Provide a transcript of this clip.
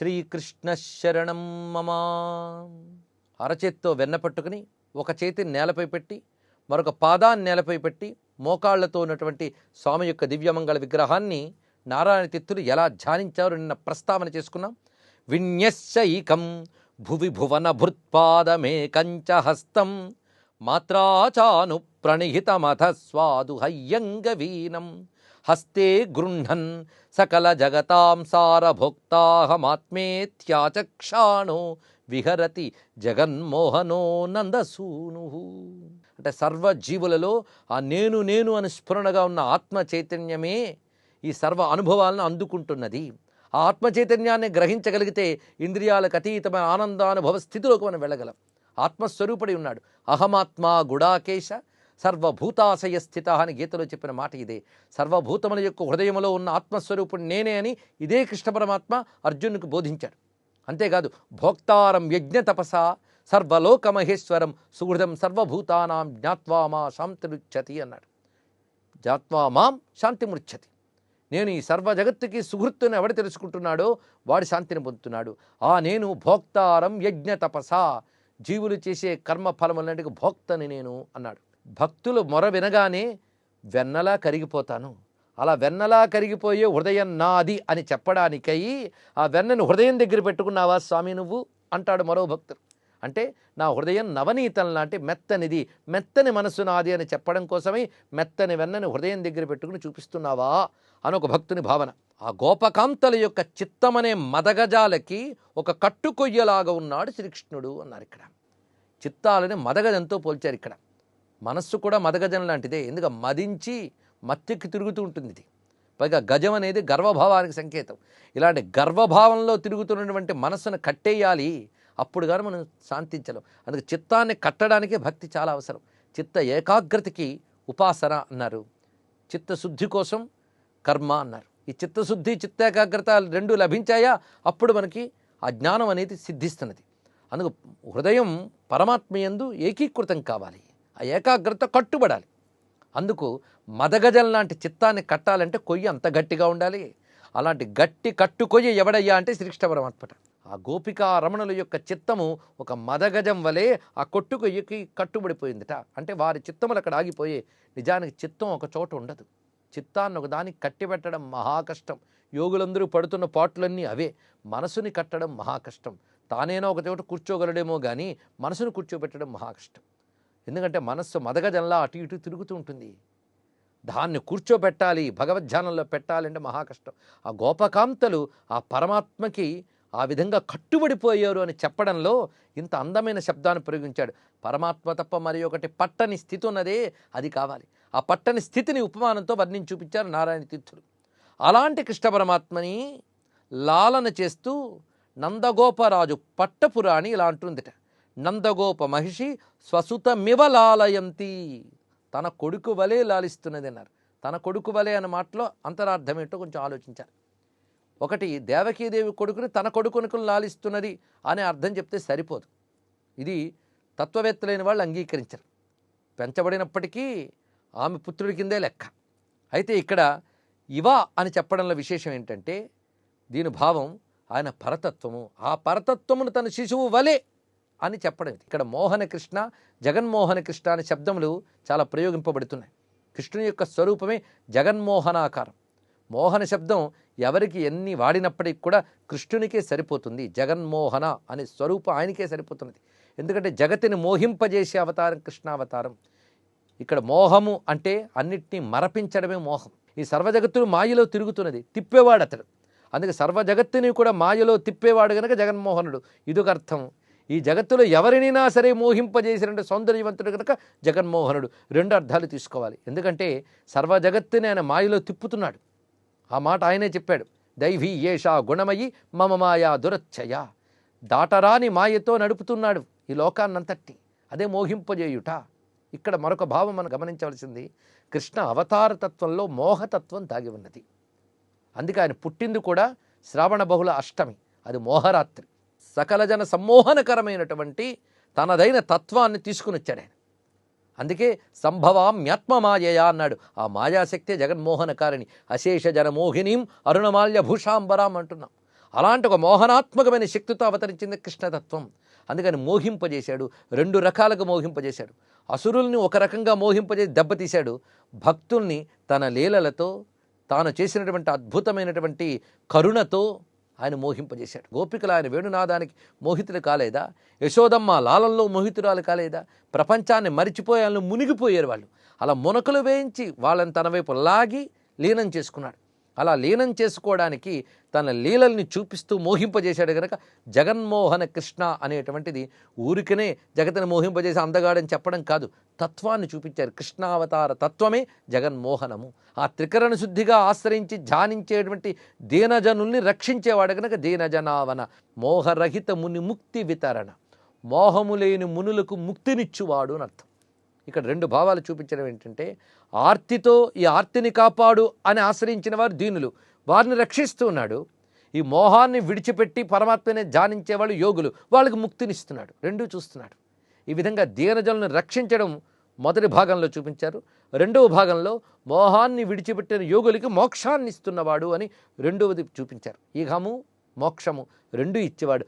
శ్రీకృష్ణ శరణం మమా. అరచేత్తో వెన్న పట్టుకుని ఒక చేతిని నేలపై పెట్టి మరొక పాదాన్ని నేలపై పెట్టి మోకాళ్ళతో ఉన్నటువంటి స్వామి యొక్క దివ్యమంగళ విగ్రహాన్ని నారాయణ తిత్తులు ఎలా ధ్యానించారో నిన్న ప్రస్తావన చేసుకున్నాం. విన్యస్యైకం భువి భువన భృత్పాదమేకంచ హస్తం మాత్రాచాను ప్రణిహితమథ స్వాదు హయ్యంగవీనం హస్తే గృహ్ణన్ సకల జగతాం సారభోక్తాహమాత్మేత్యాచక్షాణో విహరతి జగన్మోహనో నందసూను అంటే సర్వజీవులలో ఆ నేను నేను అని స్ఫురణగా ఉన్న ఆత్మ చైతన్యమే ఈ సర్వ అనుభవాలను అందుకుంటున్నది. ఆ ఆత్మ చైతన్యాన్ని గ్రహించగలిగితే ఇంద్రియాలకు అతీతమైన ఆనందానుభవ స్థితిలోకి మనం వెళ్ళగలం. ఆత్మస్వరూపుడి ఉన్నాడు. అహమాత్మా గుడాకేశ సర్వభూతాశయ స్థిత అని గీతలో చెప్పిన మాట ఇదే. సర్వభూతముల యొక్క హృదయంలో ఉన్న ఆత్మస్వరూపుడు నేనే అని ఇదే కృష్ణ పరమాత్మ అర్జునుకు బోధించాడు. అంతేకాదు భోక్తారం యజ్ఞ తపస సర్వలోకమహేశ్వరం సుహృదం సర్వభూతానాం జ్ఞాత్వా మా అన్నాడు. జాత్వా మాం శాంతిమృచ్చతి నేను ఈ సర్వ జగత్తుకి సుహృత్తుని ఎవడు తెలుసుకుంటున్నాడో వాడు శాంతిని పొందుతున్నాడు. ఆ నేను భోక్తారం యజ్ఞ తపస జీవులు చేసే కర్మ ఫలములన్నిటికీ భోక్తని నేను అన్నాడు. భక్తులు మొర వినగానే వెన్నలా కరిగిపోతాను. అలా వెన్నలా కరిగిపోయే హృదయం నాది అని చెప్పడానికై ఆ వెన్నను హృదయం దగ్గర పెట్టుకున్నావా స్వామి నువ్వు? అంటాడు మరో భక్తుడు. అంటే నా హృదయం నవనీతం లాంటి మెత్తనిది మెత్తని మనసు నాది అని చెప్పడం కోసమై మెత్తని వెన్నని హృదయం దగ్గర పెట్టుకుని చూపిస్తున్నావా అని ఒక భక్తుని భావన. ఆ గోపకాంతల యొక్క చిత్తమనే మదగజాలకి ఒక కట్టుకొయ్యలాగా ఉన్నాడు శ్రీకృష్ణుడు అన్నారు ఇక్కడ. చిత్తాలని మదగజంతో పోల్చారు ఇక్కడ. మనస్సు కూడా మదగజం లాంటిదే. ఎందుకు మదించి మత్తెక్కి తిరుగుతూ ఉంటుంది ఇది. పైగా గజం అనేది గర్వభావానికి సంకేతం. ఇలాంటి గర్వభావంలో తిరుగుతున్నటువంటి మనస్సును కట్టేయాలి. అప్పుడు కానీ మనం శాంతించలేం. అందుకే చిత్తాన్ని కట్టడానికే భక్తి చాలా అవసరం. చిత్త ఏకాగ్రతకి ఉపాసన అన్నారు. చిత్తశుద్ధి కోసం కర్మ అన్నారు. ఈ చిత్తశుద్ధి చిత్త ఏకాగ్రత రెండు లభించాయా? అప్పుడు మనకి ఆ జ్ఞానం అనేది సిద్ధిస్తున్నది. అందుకు హృదయం పరమాత్మయందు ఏకీకృతం కావాలి. ఆ ఏకాగ్రత కట్టుబడాలి. అందుకు మదగజం లాంటి చిత్తాన్ని కట్టాలంటే కొయ్యి అంత గట్టిగా ఉండాలి. అలాంటి గట్టి కట్టు కొయ్యి ఎవడయ్యా అంటే శ్రీకృష్ణ పరమాత్మట. ఆ గోపికా రమణుల యొక్క చిత్తము ఒక మదగజం వలె ఆ కొట్టు కొయ్యకి కట్టుబడిపోయిందిట. అంటే వారి చిత్తములు అక్కడ ఆగిపోయే నిజానికి చిత్తం ఒక చోట ఉండదు. చిత్తాన్ని ఒకదానికి కట్టిపెట్టడం మహా కష్టం. యోగులందరూ పడుతున్న పాటలన్నీ అవే. మనసుని కట్టడం మహా కష్టం. తానేనో ఒక చోట కూర్చోగలడేమో కానీ మనసును కూర్చోబెట్టడం మహా కష్టం. ఎందుకంటే మనస్సు మదగజంలా అటు ఇటు తిరుగుతూ ఉంటుంది. దాన్ని కూర్చోబెట్టాలి భగవద్ధ్యానంలో పెట్టాలంటే మహా కష్టం. ఆ గోపకాంతలు ఆ పరమాత్మకి ఆ విధంగా కట్టుబడిపోయారు అని చెప్పడంలో ఇంత అందమైన శబ్దాన్ని ప్రయోగించాడు. పరమాత్మ తప్ప మరి ఒకటి పట్టని స్థితి ఉన్నదే అది కావాలి. ఆ పట్టని స్థితిని ఉపమానంతో వర్ణించి చూపించారు నారాయణ తీర్థులు. అలాంటి కృష్ణ పరమాత్మని లాలన చేస్తూ నందగోపరాజు పట్టపురాణి ఇలా అంటుందిట. నందగోప మహిషి స్వసుతమివ లాలయంతి తన కొడుకు వలె లాలిస్తున్నది అన్నారు తన కొడుకు వలె అన్న మాటలో అంతరార్థం ఏంటో కొంచెం ఆలోచించారు ఒకటి దేవకీదేవి కొడుకుని తన కొడుకునుకుని లాలిస్తున్నది అనే అర్థం చెప్తే సరిపోదు. ఇది తత్వవేత్తలైన వాళ్ళు అంగీకరించరు. పెంచబడినప్పటికీ ఆమె పుత్రుడి కిందే లెక్క. అయితే ఇక్కడ ఇవ అని చెప్పడంలో విశేషం ఏంటంటే దీని భావం ఆయన పరతత్వము. ఆ పరతత్వమును తన శిశువు వలె అని చెప్పడం ఇక్కడ మోహన కృష్ణ జగన్మోహన కృష్ణ అనే శబ్దములు చాలా ప్రయోగింపబడుతున్నాయి. కృష్ణుని యొక్క స్వరూపమే జగన్మోహనాకారం. మోహన శబ్దం ఎవరికి ఎన్ని వాడినప్పటికి కూడా కృష్ణునికే సరిపోతుంది. జగన్మోహన అనే స్వరూపం ఆయనకే సరిపోతున్నది. ఎందుకంటే జగతిని మోహింపజేసే అవతారం కృష్ణావతారం. ఇక్కడ మోహము అంటే అన్నిటినీ మరపించడమే మోహం. ఈ సర్వజగత్తును మాయలో తిరుగుతున్నది. తిప్పేవాడు అతడు అందుకే సర్వజగత్తుని కూడా మాయలో తిప్పేవాడు కనుక జగన్మోహనుడు. ఇదొక అర్థం. ఈ జగత్తులో ఎవరినైనా సరే మోహింపజేసినటువంటి సౌందర్యవంతుడు కనుక జగన్మోహనుడు. రెండు అర్థాలు తీసుకోవాలి. ఎందుకంటే సర్వ జగత్తుని ఆయన మాయలో తిప్పుతున్నాడు. ఆ మాట ఆయనే చెప్పాడు. దైవీ ఏషా గుణమయి మమ మాయా దురచ్చయ. దాటరాని మాయతో నడుపుతున్నాడు ఈ లోకాన్నంతటి అదే మోహింపజేయుట. ఇక్కడ మరొక భావం మనం గమనించవలసింది. కృష్ణ అవతారతత్వంలో మోహతత్వం దాగి ఉన్నది. అందుకే ఆయన పుట్టింది కూడా శ్రావణ బహుళ అష్టమి. అది మోహరాత్రి. సకల జన సమ్మోహనకరమైనటువంటి తనదైన తత్వాన్ని తీసుకుని వచ్చాడు ఆయన. అందుకే సంభవామ్యాత్మ మాయయా అన్నాడు. ఆ మాయాశక్తే జగన్మోహనకారిణి. అశేష జనమోహినీం అరుణమాల్య భూషాంబరాం అంటున్నాం. అలాంటి ఒక మోహనాత్మకమైన శక్తితో అవతరించింది కృష్ణతత్వం. అందుకని మోహింపజేశాడు. రెండు రకాలుగా మోహింపజేశాడు. అసురుల్ని ఒక రకంగా మోహింపజేసి దెబ్బతీశాడు. భక్తుల్ని తన లీలలతో తాను చేసినటువంటి అద్భుతమైనటువంటి కరుణతో ఆయన మోహింపజేశాడు. గోపికలు ఆయన వేణునాదానికి మోహితులు కాలేదా? యశోదమ్మ లాలల్లో మోహితురాలు కాలేదా? ప్రపంచాన్ని మరిచిపోయాలని మునిగిపోయారు వాళ్ళు. అలా మునకలు వేయించి వాళ్ళని తన వైపు లాగి లీనం చేసుకున్నాడు. అలా లీనం చేసుకోవడానికి తన లీలల్ని చూపిస్తూ మోహింపజేశాడు కనుక జగన్మోహన కృష్ణ అనేటువంటిది ఊరికనే జగతిని మోహింపజేసి అందగాడని చెప్పడం కాదు. తత్వాన్ని చూపించారు. కృష్ణావతార తత్వమే జగన్మోహనము. ఆ త్రికరణ శుద్ధిగా ఆశ్రయించి ధ్యానించేటువంటి దీనజనుల్ని రక్షించేవాడు కనుక దీనజనావన మోహరహిత ముని ముక్తి వితరణ మోహము లేని మునులకు ముక్తినిచ్చువాడు అని అర్థం. ఇక్కడ రెండు భావాలు చూపించడం ఏంటంటే ఆర్తితో ఈ ఆర్తిని కాపాడు అని ఆశ్రయించిన వారు దీనులు. వారిని రక్షిస్తూ ఉన్నాడు. ఈ మోహాన్ని విడిచిపెట్టి పరమాత్మనే ధ్యానించే వాళ్ళు యోగులు. వాళ్ళకి ముక్తినిస్తున్నాడు రెండూ చూస్తున్నాడు. ఈ విధంగా దీనజలను రక్షించడం మొదటి భాగంలో చూపించారు. రెండవ భాగంలో మోహాన్ని విడిచిపెట్టిన యోగులకి మోక్షాన్ని ఇస్తున్నవాడు అని రెండవది చూపించారు. ఈగము మోక్షము రెండు ఇచ్చేవాడు.